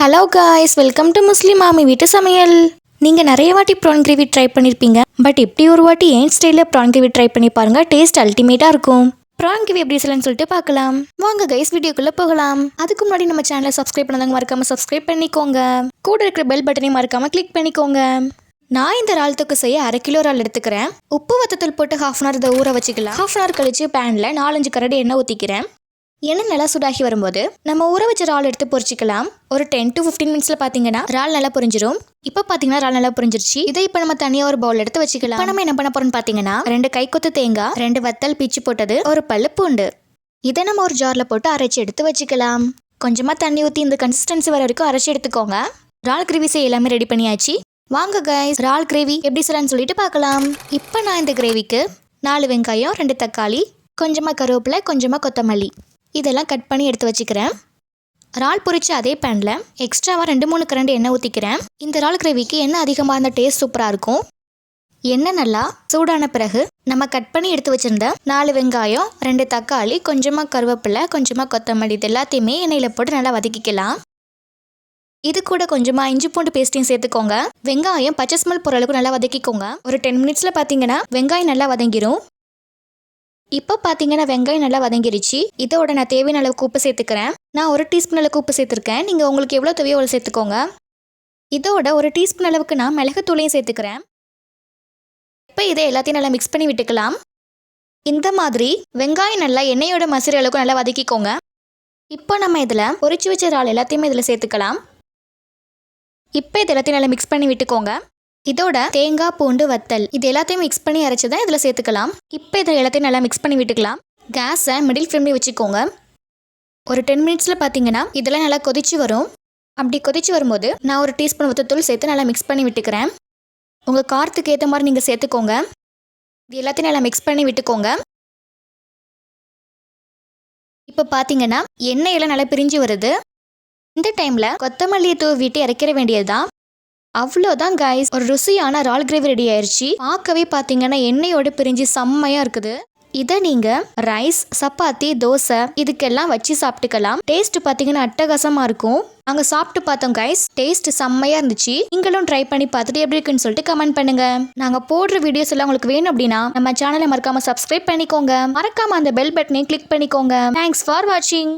Hello guys welcome to Muslim மாமி வீட்டு சமையல் நீங்கள் நிறைய வாட்டி ப்ரான் கிரேவி ட்ரை பண்ணியிருப்பீங்க பட் இப்படி ஒரு வாட்டி ஏன் ஸ்டைலில் ப்ரான் கிரேவி ட்ரை பண்ணி பாருங்கள் டேஸ்ட் அல்டிமேட்டாக இருக்கும். ப்ரான் கிவி எப்படி செய்யலாம்னு சொல்லிட்டு பார்க்கலாம். வாங்க கைஸ் வீடியோக்குள்ளே போகலாம். அதுக்கு முன்னாடி நம்ம சேனலை சப்ஸ்கிரைப் பண்ணதாங்க மறக்காமல் சப்ஸ்கிரைப் பண்ணிக்கோங்க. கூட இருக்கிற பெல் பட்டனையும் மறக்காமல் கிளிக் பண்ணிக்கோங்க. நான் இந்த இறால் தொக்கு செய்ய அரை கிலோ இறால் எடுத்துக்கிறேன். உப்பு வத்தத்தில் போட்டு ஹாஃப் அன் ஹவர் இதை ஊற வச்சுக்கலாம். ஹாஃப் அன் ஹவர் கழிச்சு பேனில் நாலஞ்சு கரடி எண்ணெய் ஊற்றிக்கிறேன் எண்ணெய் நல்லா சூடாகி வரும்போது நம்ம ஊற வச்ச இறால் எடுத்து பொரிச்சிக்கலாம் ஒரு டென் டு ஃபிஃப்டீன் மினிட்ஸ்ல பாத்தீங்கன்னா இறால் நல்லா புரிஞ்சிடும் இப்போ பாத்தீங்கன்னா இறால் நல்லா புரிஞ்சிருச்சு. இதை இப்போ நம்ம தனியா ஒரு பவுல் எடுத்து வச்சுக்கலாம். நம்ம என்ன பண்ண போறோம்னு பாத்தீங்கன்னா ரெண்டு கொத்து தேங்காய் ரெண்டு வத்தல் பீச்சு போட்டது ஒரு பல்லு பூண்டு இதை நம்ம ஒரு ஜார்ல போட்டு அரைச்சி எடுத்து வச்சுக்கலாம். கொஞ்சமா தண்ணி ஊற்றி இந்த கன்சிஸ்டன்சி வர வரைக்கும் அரைச்சி எடுத்துக்கோங்க. இறால் கிரேவி செய்ய எல்லாமே ரெடி பண்ணியாச்சு. வாங்க கைஸ் இறால் கிரேவி எப்படி செய்யலாம்னு சொல்லிட்டு பார்க்கலாம் இப்போ நான் இந்த கிரேவிக்கு நாலு வெங்காயம் ரெண்டு தக்காளி கொஞ்சமாக கருவேப்பிலை கொஞ்சமாக கொத்தமல்லி. இதெல்லாம் கட் பண்ணி எடுத்து வச்சுக்கிறேன். இறால் பொரிச்ச அதே பேனில் எக்ஸ்ட்ராவாக ரெண்டு மூணு கரண்டு எண்ணெய் ஊற்றிக்கிறேன் இந்த இறால் கிரேவிக்கு எண்ணெய் அதிகமாக இருந்தால் டேஸ்ட் சூப்பராக இருக்கும். எண்ணெய் நல்லா சூடான பிறகு நம்ம கட் பண்ணி எடுத்து வச்சுருந்த நாலு வெங்காயம் ரெண்டு தக்காளி கொஞ்சமாக கருவேப்பிலை கொஞ்சமாக கொத்தமல்லி இது எல்லாத்தையுமே எண்ணெயில் போட்டு நல்லா வதக்கிக்கலாம். இது கூட கொஞ்சமாக இஞ்சி பூண்டு பேஸ்ட்டையும் சேர்த்துக்கோங்க. வெங்காயம் பச்சை ஸ்மெல் போகிற அளவுக்கு நல்லா வதக்கிக்கோங்க. ஒரு டென் மினிட்ஸில் பார்த்தீங்கன்னா வெங்காயம் நல்லா வதங்கிடும் இப்போ பார்த்தீங்கன்னா வெங்காயம் நல்லா வதங்கிருச்சு. இதோட நான் தேவையான அளவுக்கு உப்பு சேர்த்துக்கிறேன். நான் ஒரு டீஸ்பூன் அளவுக்கு உப்பு சேர்த்துருக்கேன். நீங்கள் உங்களுக்கு எவ்வளோ தேவையோ அவ்வளோ சேர்த்துக்கோங்க. இதோட ஒரு டீஸ்பூன் அளவுக்கு நான் மிளகுத்தூளையும் சேர்த்துக்கிறேன். இப்போ இதை எல்லாத்தையும் நல்லா மிக்ஸ் பண்ணி விட்டுக்கலாம். இந்த மாதிரி வெங்காயம் நல்லா எண்ணெயோட மசுற அளவுக்கு நல்லா வதக்கிக்கோங்க. இப்போ நம்ம இதில் பொரிச்சு வச்ச இறால் எல்லாத்தையுமே இதில் சேர்த்துக்கலாம். இப்போ இது எல்லாத்தையும் நல்லா மிக்ஸ் பண்ணி விட்டுக்கோங்க. இதோட தேங்காய் பூண்டு வத்தல் இது எல்லாத்தையும் மிக்ஸ் பண்ணி அரைச்சி தான் இதில் சேர்த்துக்கலாம். இப்போ இதை எல்லாத்தையும் நல்லா மிக்ஸ் பண்ணி விட்டுக்கலாம். கேஸை மிடில் ஃப்ளேம்லேயே வச்சுக்கோங்க. ஒரு டென் மினிட்ஸில் பார்த்தீங்கன்னா இதெல்லாம் நல்லா கொதிச்சு வரும். அப்படி கொதிச்சு வரும்போது நான் ஒரு டீஸ்பூன் வத்தத்தூள் சேர்த்து நல்லா மிக்ஸ் பண்ணி விட்டுக்கிறேன். உங்கள் காரத்துக்கு ஏற்ற மாதிரி நீங்கள் சேர்த்துக்கோங்க. இது எல்லாத்தையும் நல்லா மிக்ஸ் பண்ணி விட்டுக்கோங்க. இப்போ பார்த்தீங்கன்னா எண்ணெயெல்லாம் நல்லா பிரிஞ்சு வருது. இந்த டைமில் கொத்தமல்லியை தூவிட்டு இறக்கிற வேண்டியதுதான். அவ்வளோதான் கைஸ் ஒரு ருசியான ரால் கிரேவி ரெடி ஆயிடுச்சு பார்க்கவே பார்த்தீங்கன்னா எண்ணெயோடு பிரிஞ்சு செம்மையாக இருக்குது. இதை நீங்கள் ரைஸ் சப்பாத்தி தோசை இதுக்கெல்லாம் வச்சு சாப்பிட்டுக்கலாம். டேஸ்ட் பார்த்தீங்கன்னா அட்டகாசமாக இருக்கும். நாங்கள் சாப்பிட்டு பார்த்தோம் கைஸ் டேஸ்ட் செம்மையாக இருந்துச்சு. நீங்களும் ட்ரை பண்ணி பார்த்துட்டு எப்படி இருக்குன்னு சொல்லிட்டு கமெண்ட் பண்ணுங்க. நாங்கள் போடுற வீடியோஸ் எல்லாம் உங்களுக்கு வேணும் அப்படின்னா நம்ம சேனலை மறக்காம சப்ஸ்கிரைப் பண்ணிக்கோங்க. மறக்காம அந்த பெல் பட்டனையும் கிளிக் பண்ணிக்கோங்க. தேங்க்ஸ் ஃபார் வாட்சிங்